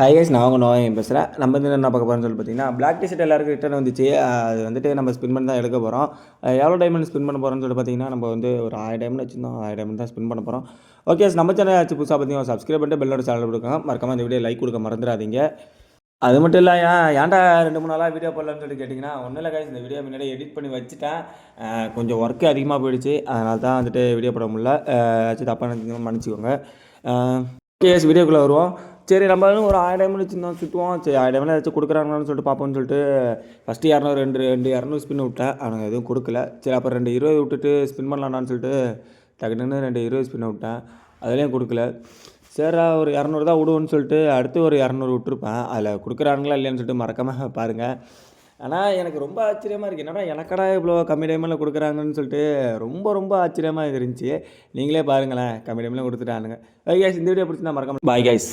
Hi guys நான் அவங்க Noem பேசுகிறேன் நம்ம வந்து என்ன பார்க்க போகிறோம்னு சொல்லி பார்த்தீங்கன்னா பிளாக் டிஷர்ட் எல்லாருக்கும் ரிட்டர்ன் வந்துச்சு. அது வந்துட்டு நம்ம ஸ்பின் பண்ணி தான் எடுக்க போகிறோம் எவ்வளோ டைமண்ட் ஸ்பின் பண்ண போகிறோம்னு சொல்லி பார்த்தீங்கன்னா நம்ம வந்து ஒரு ஆயிரம் டைமண்ட் வச்சுருந்தோம். ஆயிரம் டைமண்ட் தான் ஸ்பின் பண்ண போகிறோம் ஓகே நம்ம சேனல் ஆச்சு புதுசாக பார்த்தீங்கன்னா சப்ஸ்கிரைப் பண்ணிட்டு பெல்லோட சேனல் கொடுங்க மறக்காமல் இந்த வீடியோ லைக் கொடுக்க மறந்துடாதீங்க. அது மட்டும் இல்லை ஏன் ஏன்டா ரெண்டு மூணு நாளாக வீடியோ போடலன்னு சொல்லி கேட்டிங்கன்னா ஒன்றும் இல்லை காய்ச்சி இந்த வீடியோ முன்னாடி எடிட் பண்ணி வச்சுட்டேன். கொஞ்சம் ஒர்க்கு அதிகமாக போயிடுச்சு. அதனால தான் வந்துட்டு வீடியோ போட முடியல. ஆச்சு தப்பாக நினச்சிக்கோங்க மன்னிச்சிக்கோங்க. ஓகே வீடியோக்குள்ளே வருவோம். சரி நம்ம வந்து ஒரு ஆயிரம் டைமில் வச்சுருந்தோம் சுற்றுவோம் சரி ஆயிரம் டைமில் ஏதாச்சும் கொடுக்குறாங்களான்னு சொல்லிட்டு பார்ப்போம்னு சொல்லிட்டு ஃபஸ்ட்டு இரநூறு ரெண்டு ரெண்டு இரநூறு ஸ்பின் விட்டேன். அவனுக்கு எதுவும் கொடுக்கல. சரி அப்புறம் ரெண்டு இருபது விட்டுட்டு ஸ்பின் பண்ணலான்னு சொல்லிட்டு டக்குன்னு ரெண்டு இருபது ஸ்பின் விட்டேன். அதுலேயும் கொடுக்கல. சரிடா ஒரு இரநூறு தான் விடுவோன்னு சொல்லிட்டு அடுத்து ஒரு இரநூறு விட்டுருப்பேன். அதில் கொடுக்குறாங்களா இல்லையான்னு சொல்லிட்டு மறக்காமல் பாருங்கள் ஆனால் எனக்கு ரொம்ப ஆச்சரியமாக இருக்குது என்னடா எனக்கடா இவ்வளோ கம்மி டைமில் கொடுக்குறாங்கன்னு சொல்லிட்டு ரொம்ப ரொம்ப ஆச்சரியமாக இருந்துச்சு. நீங்களே பாருங்களேன் கம்மி டைமில் கொடுத்துட்டானுங்க. பை கைஸ் இந்த வீடியோ பிடிச்சிருந்தா மறக்காம பாய் கைஸ்